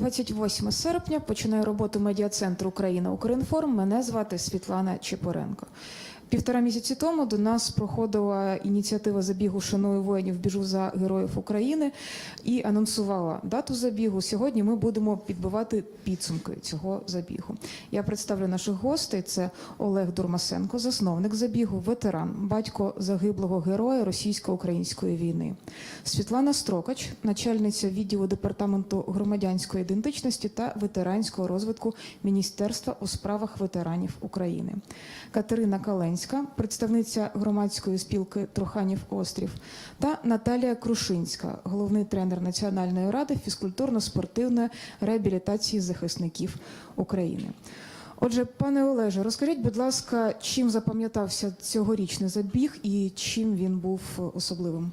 28 серпня починає роботу медіа-центр Україна Укрінформ. Мене звати Світлана Чепоренко. Півтора місяці тому до нас проходила ініціатива забігу Шаную воїнів біжу за героїв України і анонсувала дату забігу. Сьогодні ми будемо підбивати підсумки цього забігу. Я представлю наших гостей: це Олег Дурмасенко, засновник забігу, ветеран, батько загиблого героя російсько-української війни. Світлана Строкач, начальниця відділу департаменту громадянської ідентичності та ветеранського розвитку Міністерства у справах ветеранів України. Катерина Каленська, представниця громадської спілки Труханів Острів, та Наталія Крушинська, головний тренер Національної ради фізкультурно-спортивної реабілітації захисників України. Отже, пане Олеже, розкажіть, будь ласка, чим запам'ятався цьогорічний забіг і чим він був особливим?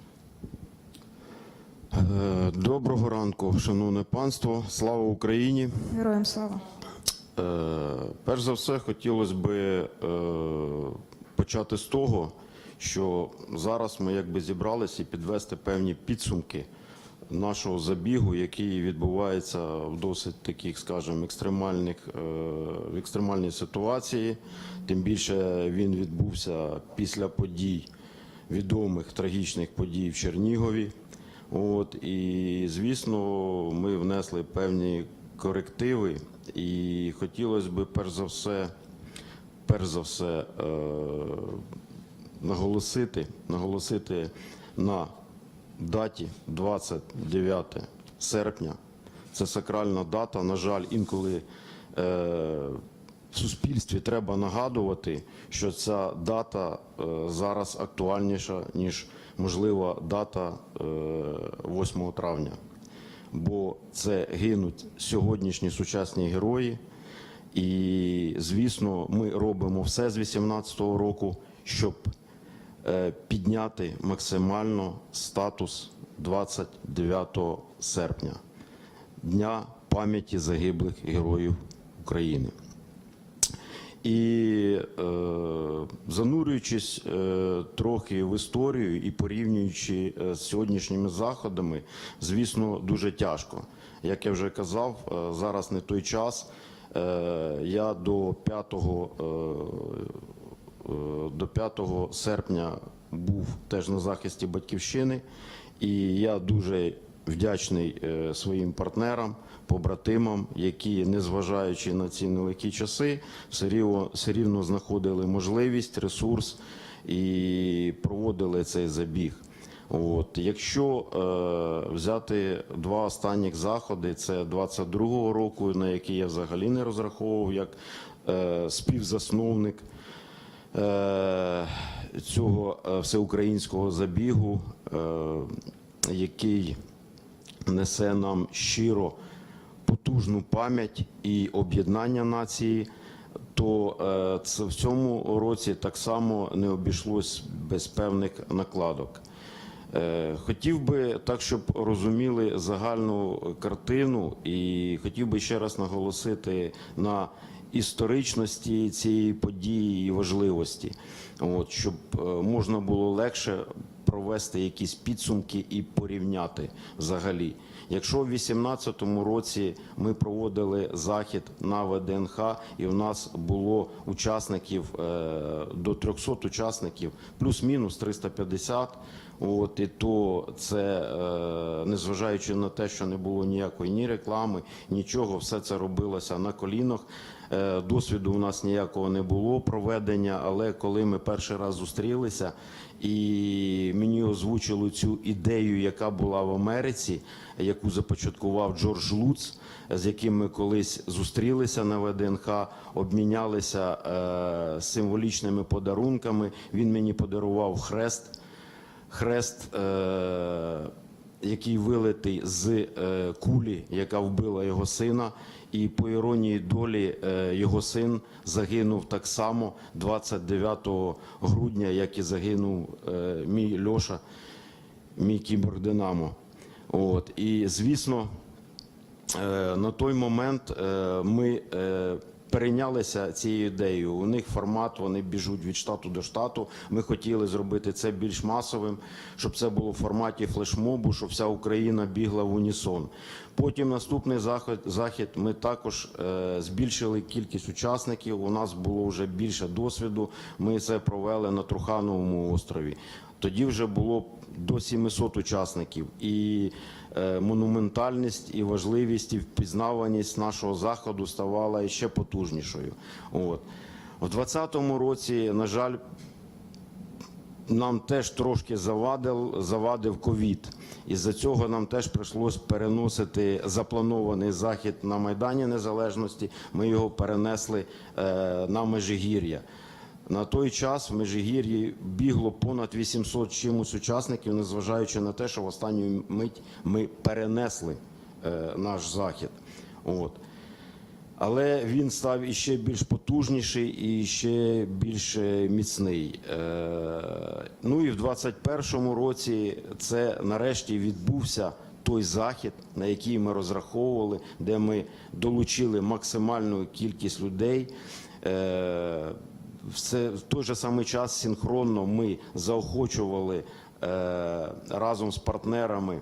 Е, Доброго ранку, шановне панство. Слава Україні. Героям слава! Е, Перш за все, хотілося б е, почати з того, що зараз ми якби зібралися підвести певні підсумки нашого забігу, який відбувається в досить таких, скажімо, екстремальних е, в екстремальній ситуації. Тим більше він відбувся після подій відомих трагічних подій в Чернігові. От і звісно, ми внесли певні корективи, і хотілося б перш за все, перш за все, е, наголосити, наголосити на даті 29 серпня. Це сакральна дата. На жаль, інколи е, в суспільстві треба нагадувати, що ця дата е, зараз актуальніша, ніж можлива дата е, 8 травня. Бо це гинуть сьогоднішні сучасні герої. І, звісно, ми робимо все з 18-го року, щоб е, підняти максимально статус 29 серпня, Дня пам'яті загиблих героїв України. І е, занурюючись е, трохи в історію і порівнюючи е, з сьогоднішніми заходами, звісно, дуже тяжко. Як я вже казав, е, зараз не той час. Е, я до 5, е, е, до 5 серпня був теж на захисті батьківщини, і я дуже вдячний своїм партнерам, побратимам, які, незважаючи на ці нелегкі часи, все рівно, все рівно знаходили можливість, ресурс і проводили цей забіг. От якщо е, взяти два останніх заходи, це 22-го року, на який я взагалі не розраховував як е, співзасновник е, цього е, всеукраїнського забігу, е, який несе нам щиро потужну пам'ять і об'єднання нації, то це в цьому році так само не обійшлось без певних накладок. Е, Хотів би так, щоб розуміли загальну картину, і хотів би ще раз наголосити на історичності цієї події і важливості, от, щоб е, можна було легше провести якісь підсумки і порівняти взагалі. Якщо в 2018 році ми проводили захід на ВДНХ, і в нас було учасників е, до 300 учасників, плюс-мінус 350, От і то це е, незважаючи на те, що не було ніякої ні реклами, нічого, все це робилося на колінах. Е, Досвіду у нас ніякого не було проведення, але коли ми перший раз зустрілися, і мені озвучили цю ідею, яка була в Америці, яку започаткував Джордж Луц, з яким ми колись зустрілися на ВДНХ, обмінялися е, символічними подарунками. Він мені подарував хрест хрест, е, який вилитий з е, кулі, яка вбила його сина. І по іронії долі е, його син загинув так само 29 грудня, як і загинув е, мій Льоша, мій кіборг Динамо. І звісно, Е, на той момент ми перейнялися цією ідеєю. У них формат, вони біжуть від штату до штату. Ми хотіли зробити це більш масовим, щоб це було в форматі флешмобу, щоб вся Україна бігла в унісон. Потім наступний захід, захід ми також е, збільшили кількість учасників. У нас було вже більше досвіду. Ми це провели на Трухановому острові. Тоді вже було до 700 учасників, і е, монументальність, і важливість, і впізнаваність нашого заходу ставала ще потужнішою. От. У 2020 році, на жаль, нам теж трошки завадив, завадив ковід. Із-за цього нам теж прийшлось переносити запланований захід на Майдані Незалежності. Ми його перенесли е, на Межигір'я. На той час в Межигір'ї бігло понад 800 чимось учасників, незважаючи на те, що в останню мить ми перенесли е, наш захід. От. Але він став іще більш потужніший і ще більш е, міцний. Е, Ну і в 21-му році це нарешті відбувся той захід, на який ми розраховували, де ми долучили максимальну кількість людей. Е, Все в той же самий час синхронно ми заохочували е, разом з партнерами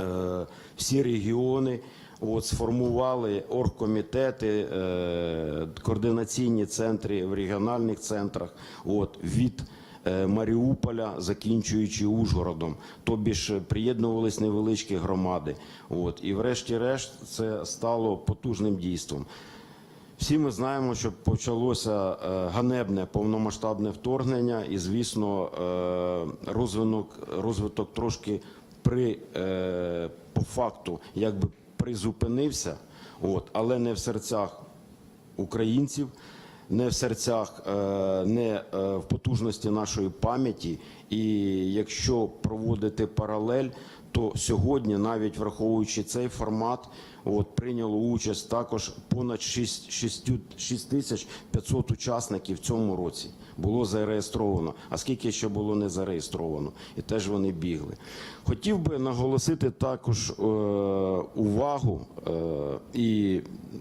е, всі регіони. От, сформували оргкомітети, е, координаційні центри в регіональних центрах от, від е, Маріуполя, закінчуючи Ужгородом. Тобі ж приєднувались невеличкі громади. От, і врешті-решт це стало потужним дійством. Всі ми знаємо, що почалося е, ганебне повномасштабне вторгнення, і звісно, е, розвинок, розвиток трошки при е, по факту якби призупинився, от, але не в серцях українців, не в серцях, не в потужності нашої пам'яті. І якщо проводити паралель, то сьогодні, навіть враховуючи цей формат, от прийняло участь також понад 6, 6, 6500 учасників в цьому році було зареєстровано. А скільки ще було не зареєстровано, і теж вони бігли. Хотів би наголосити також е, увагу е, і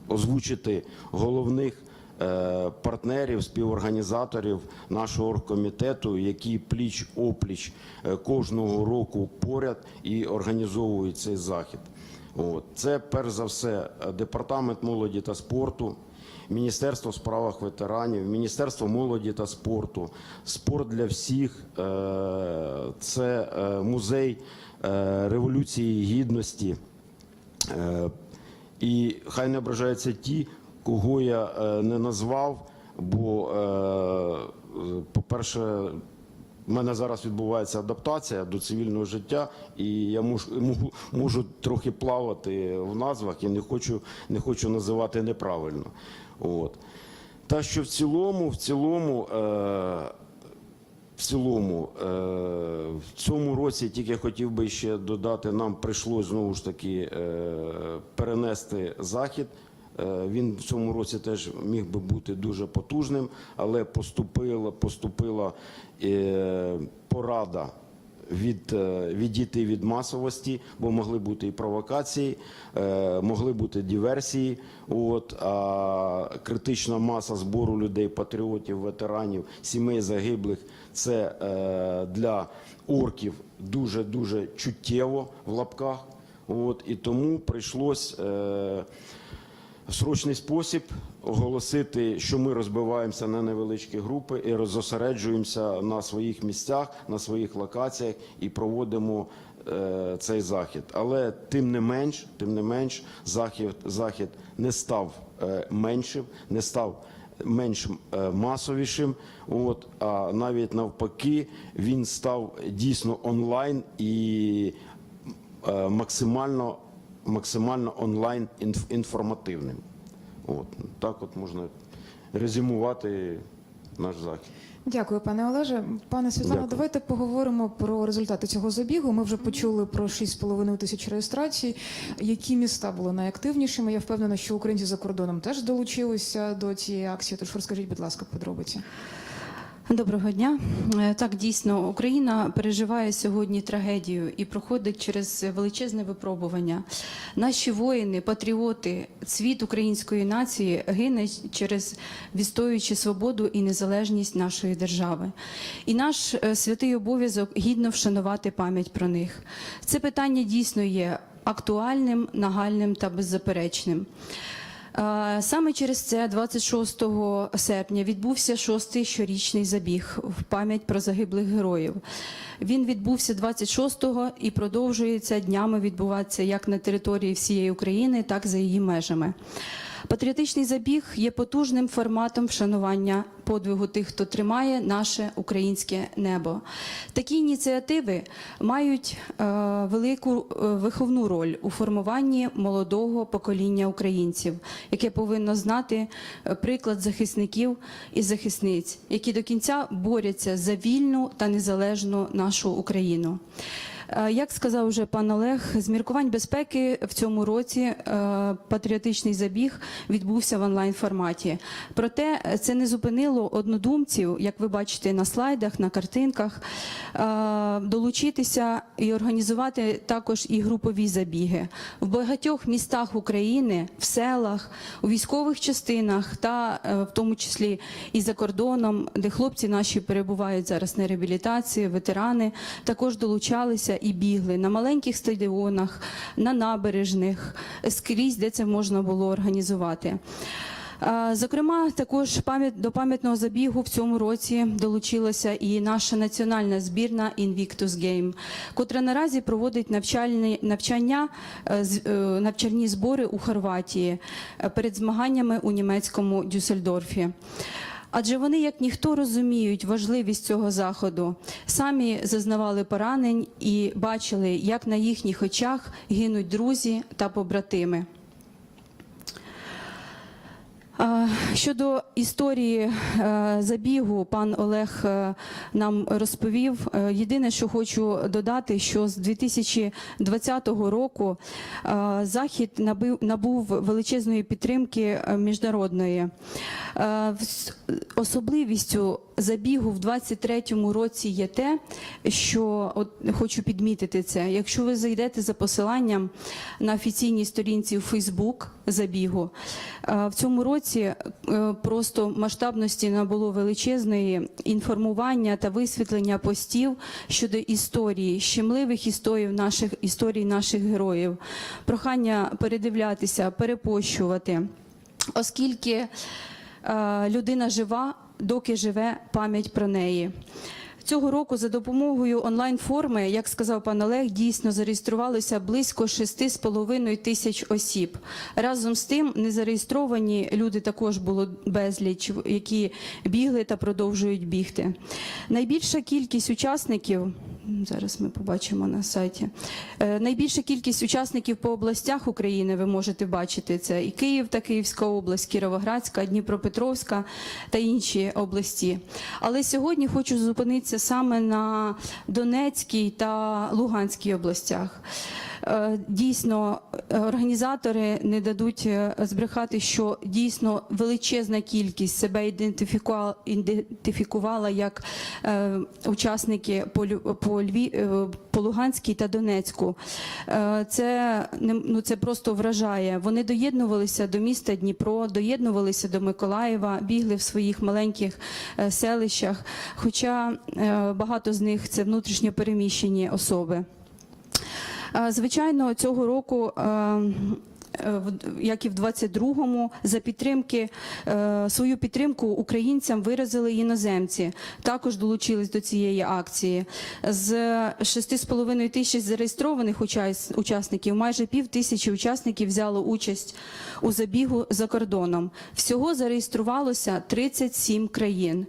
озвучити головних партнерів, співорганізаторів нашого оргкомітету, які пліч опліч е, кожного року поряд і організовують цей захід. Це перш за все е, департамент молоді та спорту. Міністерство в справах ветеранів, Міністерство молоді та спорту, спорт для всіх, е, це е, музей е, Революції Гідності. Е, І хай не ображаються ті, кого я е, не назвав, бо, е, по-перше, в мене зараз відбувається адаптація до цивільного життя, і я можу, трохи плавати в назвах і не хочу, називати неправильно. Та що в цілому, в цілому, е, в цілому, в цьому році тільки хотів би ще додати, нам прийшлось знову ж таки перенести захід. Е, Він в цьому році теж міг би бути дуже потужним, але поступила, поступила е, порада від, е, відійти від масовості, бо могли бути і провокації, могли бути диверсії. От, а критична маса збору людей, патріотів, ветеранів, сімей загиблих це для орків дуже-дуже чуттєво в лапках. От, і тому прийшлось. В срочний спосіб оголосити, що ми розбиваємося на невеличкі групи і розосереджуємося на своїх місцях, на своїх локаціях і проводимо е, цей захід. Але тим не менш, тим не менш, захід, захід не став е, меншим, не став менш е, масовішим. От, а навіть навпаки, він став дійсно онлайн і е, максимально максимально онлайн інф- інформативним. От так от можна резюмувати наш захід. Дякую, пане Олеже. Пане Світлано, Дякую. давайте поговоримо про результати цього забігу. Ми вже почули про 6,5 тисяч реєстрацій. Які міста були найактивнішими? Я впевнена, що українці за кордоном теж долучилися до цієї акції. Тож розкажіть, будь ласка, подробиці. Доброго дня. Е, Так, дійсно, Україна переживає сьогодні трагедію і проходить через величезне випробування. Наші воїни, патріоти, цвіт української нації гине через відстоюючи свободу і незалежність нашої держави. І наш е, святий обов'язок гідно вшанувати пам'ять про них. Це питання дійсно є актуальним, нагальним та беззаперечним. Саме через це 26 серпня відбувся шостий щорічний забіг в пам'ять про загиблих героїв. Він відбувся 26-го і продовжується днями відбуватися як на території всієї України, так і за її межами. Патріотичний забіг є потужним форматом вшанування подвигу тих, хто тримає наше українське небо. Такі ініціативи мають е, велику е, виховну роль у формуванні молодого покоління українців, яке повинно знати е, приклад захисників і захисниць, які до кінця борються за вільну та незалежну нашу Україну. Е, Як сказав вже пан Олег, з міркувань безпеки в цьому році е, патріотичний забіг відбувся в онлайн форматі. Проте це не зупинило однодумців, як ви бачите на слайдах, на картинках, е, долучитися і організувати також і групові забіги в багатьох містах України, в селах, у військових частинах та в тому числі і за кордоном, де хлопці наші перебувають зараз на реабілітації, ветерани також долучалися і бігли на маленьких стадіонах, на набережних, скрізь, де це можна було організувати. Зокрема, також до пам'ятного забігу в цьому році долучилася і наша національна збірна Invictus Game, котра наразі проводить навчальні навчання, е, е, навчальні збори у Хорватії е, перед змаганнями у німецькому Дюссельдорфі. Адже вони, як ніхто, розуміють важливість цього заходу, самі зазнавали поранень і бачили, як на їхніх очах гинуть друзі та побратими. Щодо історії е, забігу, пан Олег е, нам розповів. Е, Єдине, що хочу додати, що з 2020 року захід набув величезної підтримки міжнародної. Особливістю забігу в 23-му році є те, що от хочу підмітити це. Якщо ви зайдете за посиланням на офіційній сторінці у Фейсбук забігу, в цьому році е, просто масштабності набуло величезної інформування та висвітлення постів щодо історії, щемливих історій наших історій наших героїв. Прохання передивлятися, перепощувати, оскільки е, людина жива, доки живе пам'ять про неї. Цього року за допомогою онлайн-форми, як сказав пан Олег, дійсно зареєструвалося близько 6,5 тисяч осіб. Разом з тим незареєстровані люди також було безліч, які бігли та продовжують бігти. Найбільша кількість учасників. Зараз ми побачимо на сайті. Е, Найбільша кількість учасників по областях України ви можете бачити. Це і Київ та Київська область, Кіровоградська, Дніпропетровська та інші області. Але сьогодні хочу зупинитися саме на Донецькій та Луганській областях. Е, Дійсно, е, організатори не дадуть е, збрехати, що дійсно величезна кількість себе ідентифікувала, як учасники по, Лю- по, Луганській та Донецьку. Е, це, ну, це просто вражає. Вони доєднувалися до міста Дніпро, доєднувалися до Миколаєва, бігли в своїх маленьких е, селищах, хоча е, багато з них це внутрішньо переміщені особи. Звичайно, цього року. Е, Як і в 22-му, за підтримки е, свою підтримку українцям виразили іноземці. Також долучились до цієї акції. З 6,5 тисяч зареєстрованих учасників, майже пів тисячі учасників взяло участь у забігу за кордоном. Всього зареєструвалося 37 країн.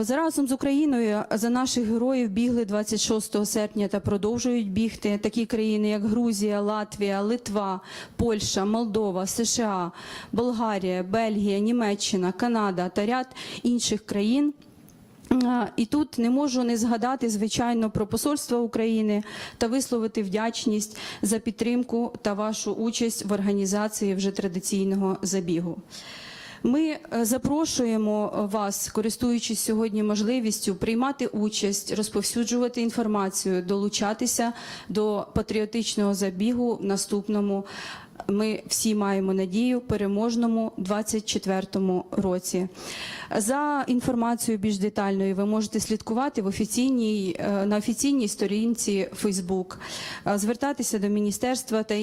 Заразом з Україною за наших героїв бігли 26 серпня та продовжують бігти такі країни, як Грузія, Латвія, Литва, Польща, Молдова, США, Болгарія, Бельгія, Німеччина, Канада та ряд інших країн. І тут не можу не згадати, звичайно, про посольство України та висловити вдячність за підтримку та вашу участь в організації вже традиційного забігу. Ми е, запрошуємо вас, користуючись сьогодні можливістю, приймати участь, розповсюджувати інформацію, долучатися до патріотичного забігу в наступному. Ми всі маємо надію переможному 24-му році. За інформацією більш детальною ви можете слідкувати в офіційній е, на офіційній сторінці Е, звертатися до міністерства та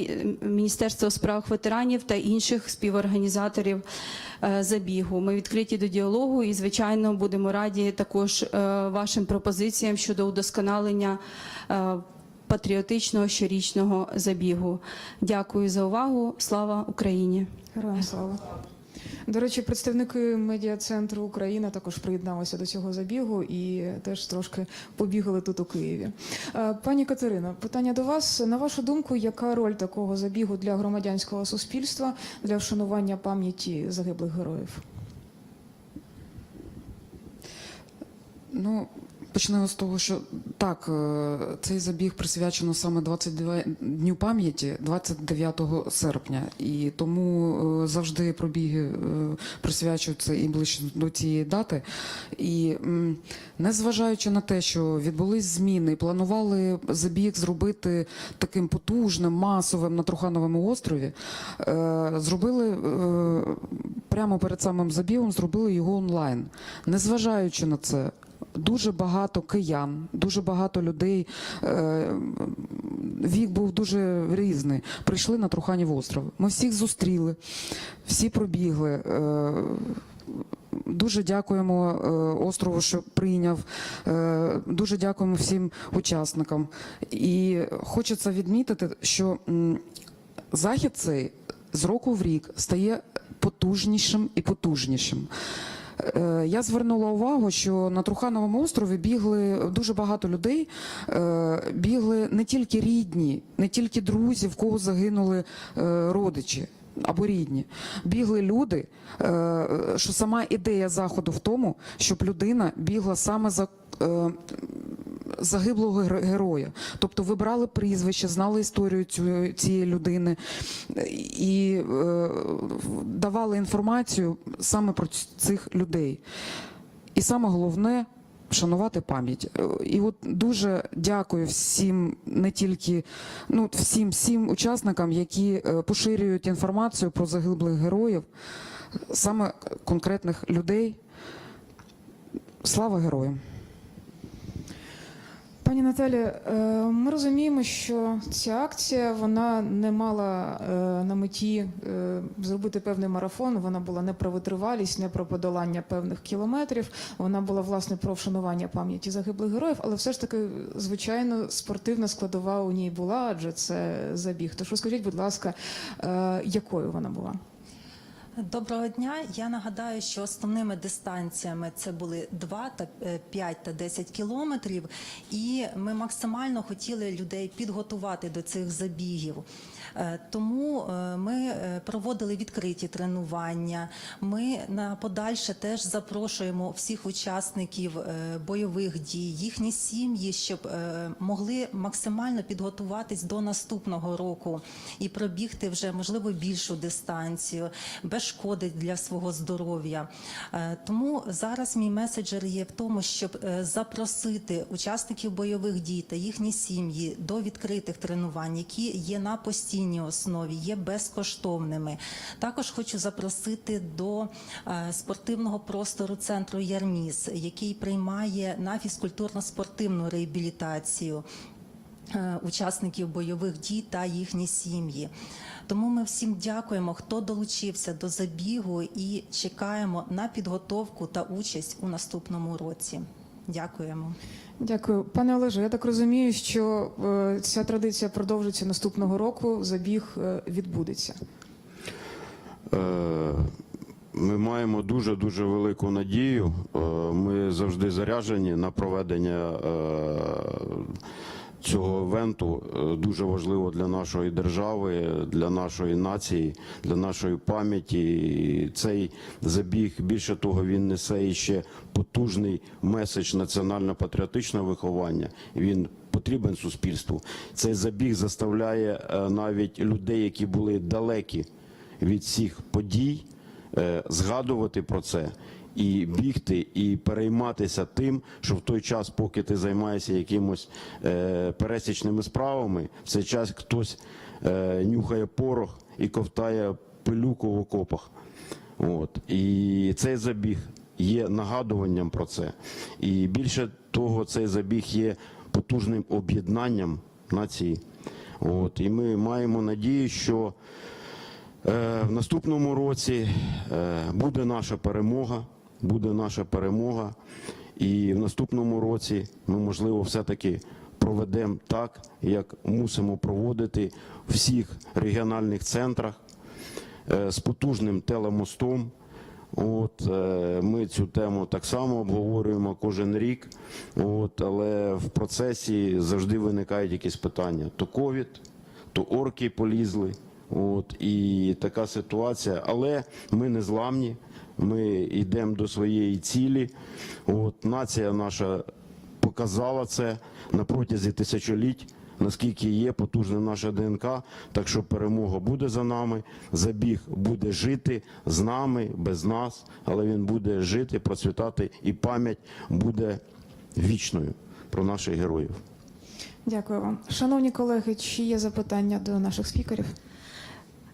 міністерства у справах ветеранів та інших співорганізаторів е, забігу. Ми відкриті до діалогу і, звичайно, будемо раді також е, вашим пропозиціям щодо удосконалення. Патріотичного щорічного забігу. Дякую за увагу. Слава Україні! Героям слава. До речі, представники медіа-центру Україна також приєдналися до цього забігу і теж трошки побігали тут у Києві. Е, Пані Катерино, питання до вас. На вашу думку, яка роль такого забігу для громадянського суспільства для вшанування пам'яті загиблих героїв? Ну, почнемо з того, що так, е, цей забіг присвячено саме 22 дню пам'яті, 29 серпня, і тому е, завжди пробіги е, присвячуються і ближче до цієї дати. І незважаючи на те, що відбулись зміни, планували забіг зробити таким потужним, масовим на Трухановому острові, зробили прямо перед самим забігом, зробили його онлайн. Незважаючи на це, дуже багато киян, дуже багато людей. е, Вік був дуже різний. Прийшли на Труханів остров. Ми всіх зустріли, всі пробігли. е, Дуже дякуємо е, острову, що прийняв. Дуже дякуємо всім учасникам. І хочеться відмітити, що захід цей з року в рік стає потужнішим і потужнішим. Е, Я звернула увагу, що на Трухановому острові бігли дуже багато людей, е, бігли не тільки рідні, не тільки друзі, в кого загинули е, родичі. Або рідні бігли люди, що сама ідея заходу в тому, щоб людина бігла саме за загиблого героя. Тобто ви брали прізвище, знали історію цієї людини і е, давали інформацію саме про цих людей. І саме головне вшанувати пам'ять. Е, І от дуже дякую всім, не тільки ну всім всім учасникам, які е, поширюють інформацію про загиблих героїв, саме конкретних людей. Слава героям! Пані Наталі, е, ми розуміємо, що ця акція вона не мала е, на меті е, зробити певний марафон. Вона була не про витривалість, не про подолання певних кілометрів. Вона була власне про вшанування пам'яті загиблих героїв, але все ж таки, звичайно, спортивна складова у ній була, адже це забіг. Тож розкажіть, будь ласка, якою вона була? Доброго дня. Я нагадаю, що основними дистанціями це були 2 та 5 та 10 кілометрів, і ми максимально хотіли людей підготувати до цих забігів. Е, Тому е, ми е, проводили відкриті тренування. Ми на подальше теж запрошуємо всіх учасників бойових дій, їхні сім'ї, щоб могли максимально підготуватись до наступного року і пробігти вже можливо більшу дистанцію без шкоди для свого здоров'я. Тому зараз мій меседжер є в тому, щоб запросити учасників бойових дій та їхні сім'ї до відкритих тренувань, які є на постійній основі, є безкоштовними. Також хочу запросити до е, спортивного простору центру Ярміс, який приймає на фізкультурно-спортивну реабілітацію е, учасників бойових дій та їхні сім'ї. Тому ми всім дякуємо, хто долучився до забігу і чекаємо на підготовку та участь у наступному році. Дякуємо. Дякую, пане Олеже. Я так розумію, що е, ця традиція продовжиться наступного року. Забіг е, відбудеться. Е, Ми маємо дуже дуже велику надію. Ми завжди заряжені на проведення цього івенту. Е, Дуже важливо для нашої держави, для нашої нації, для нашої пам'яті. Цей забіг більше того, він несе іще потужний меседж національно-патріотичного виховання. Він потрібен суспільству. Цей забіг заставляє е, навіть людей, які були далекі від всіх подій, е, згадувати про це. І бігти, і перейматися тим, що в той час, поки ти займаєшся якимось е, пересічними справами, в цей час хтось е, нюхає порох і ковтає пилюку в окопах. От. І цей забіг є нагадуванням про це. І більше того, цей забіг є потужним об'єднанням нації. От. І ми маємо надію, що е, в наступному році е, буде наша перемога, буде наша перемога. І в наступному році ми, можливо, все-таки проведемо так, як мусимо проводити в всіх регіональних центрах е, з потужним телемостом. От е, ми цю тему так само обговорюємо кожен рік. От, але в процесі завжди виникають якісь питання: то ковід, то орки полізли. От і така ситуація. Але ми не зламні. Ми йдемо до своєї цілі. От нація наша показала це на протязі тисячоліть, наскільки є потужна наша ДНК. Так що перемога буде за нами, забіг буде жити з нами, без нас, але він буде жити, процвітати, і пам'ять буде вічною про наших героїв. Дякую вам. Шановні колеги, чи є запитання до наших спікерів?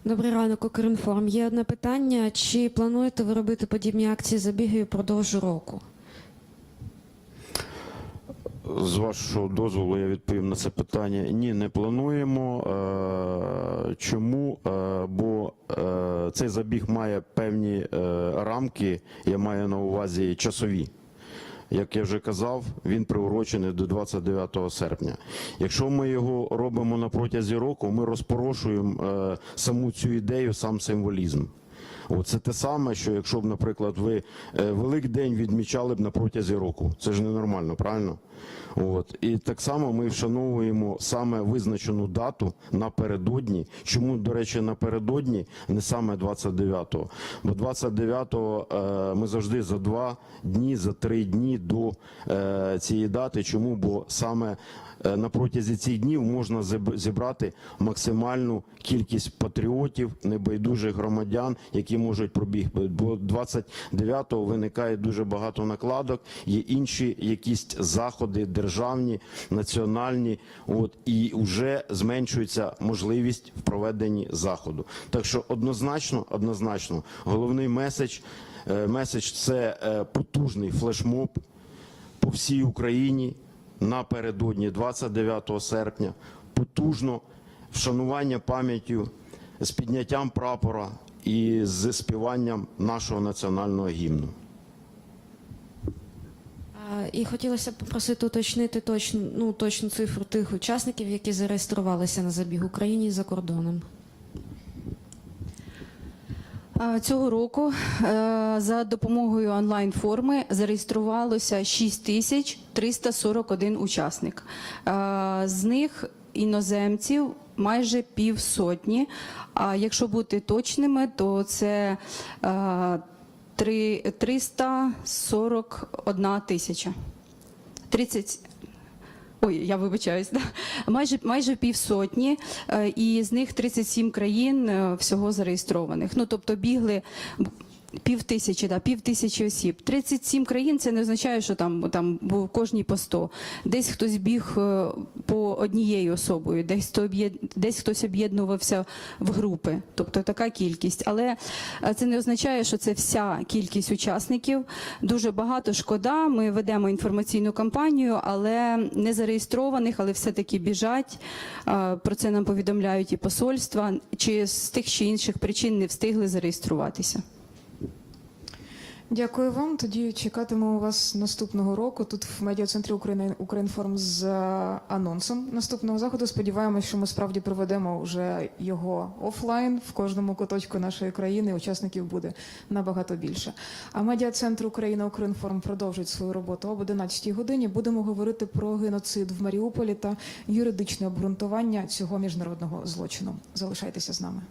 Добрий ранок, Укрінформ. Є одне питання. Чи плануєте ви робити подібні акції забіги впродовж року? З вашого дозволу я відповім на це питання. Ні, не плануємо. Е, Чому? Е, Бо е, цей забіг має певні рамки, я маю на увазі часові. Як я вже казав, він приурочений до 29 серпня. Якщо ми його робимо на протязі року, ми розпорошуємо е, саму цю ідею, сам символізм. Це те саме, що якщо б, наприклад, ви е, Великдень відмічали б на протязі року. Це ж ненормально, правильно? От. І так само ми вшановуємо саме визначену дату напередодні. Чому, до речі, напередодні, не саме 29-го? Бо 29-го е, ми завжди за два дні, за три дні до е, цієї дати. Чому? Бо саме на протязі цих днів можна зібрати максимальну кількість патріотів, небайдужих громадян, які можуть пробігти. Бо 29-го виникає дуже багато накладок, є інші якісь заходи державні, національні, от і вже зменшується можливість в проведенні заходу. Так що однозначно, однозначно, головний меседж, е, меседж це е, потужний флешмоб по всій Україні напередодні 29 серпня. Потужно вшанування пам'яттю з підняттям прапора і з співанням нашого національного гімну. І хотілося б попросити уточнити точну, ну, точну цифру тих учасників, які зареєструвалися на забіг Україні і за кордоном. Цього року е, за допомогою онлайн-форми зареєструвалося 6341 учасник. Е, З них іноземців майже півсотні. А якщо бути точними, то це е, три- 341 тисяча. 30, Ой, я вибачаюсь, да. майже майже півсотні, е, і з них 37 країн е, всього зареєстрованих. Ну тобто бігли пів тисячі, да, пів тисячі осіб. 37 країн це не означає, що там там був кожній по 100. Десь хтось біг е, по однією особою, десь хто десь хтось об'єднувався в групи. Тобто така кількість. Але е, це не означає, що це вся кількість учасників. Дуже багато шкода. Ми ведемо інформаційну кампанію, але не зареєстрованих, але все-таки біжать. Е, Про це нам повідомляють і посольства, чи з тих чи інших причин не встигли зареєструватися. Дякую вам. Тоді чекатимемо вас наступного року. Тут в медіа-центрі України Українформ з е, анонсом наступного заходу. Сподіваємось, що ми справді проведемо вже його офлайн в кожному куточку нашої країни. Учасників буде набагато більше. А медіа-центр Україна Українформ продовжить свою роботу об 11 годині. Будемо говорити про геноцид в Маріуполі та юридичне обґрунтування цього міжнародного злочину. Залишайтеся з нами.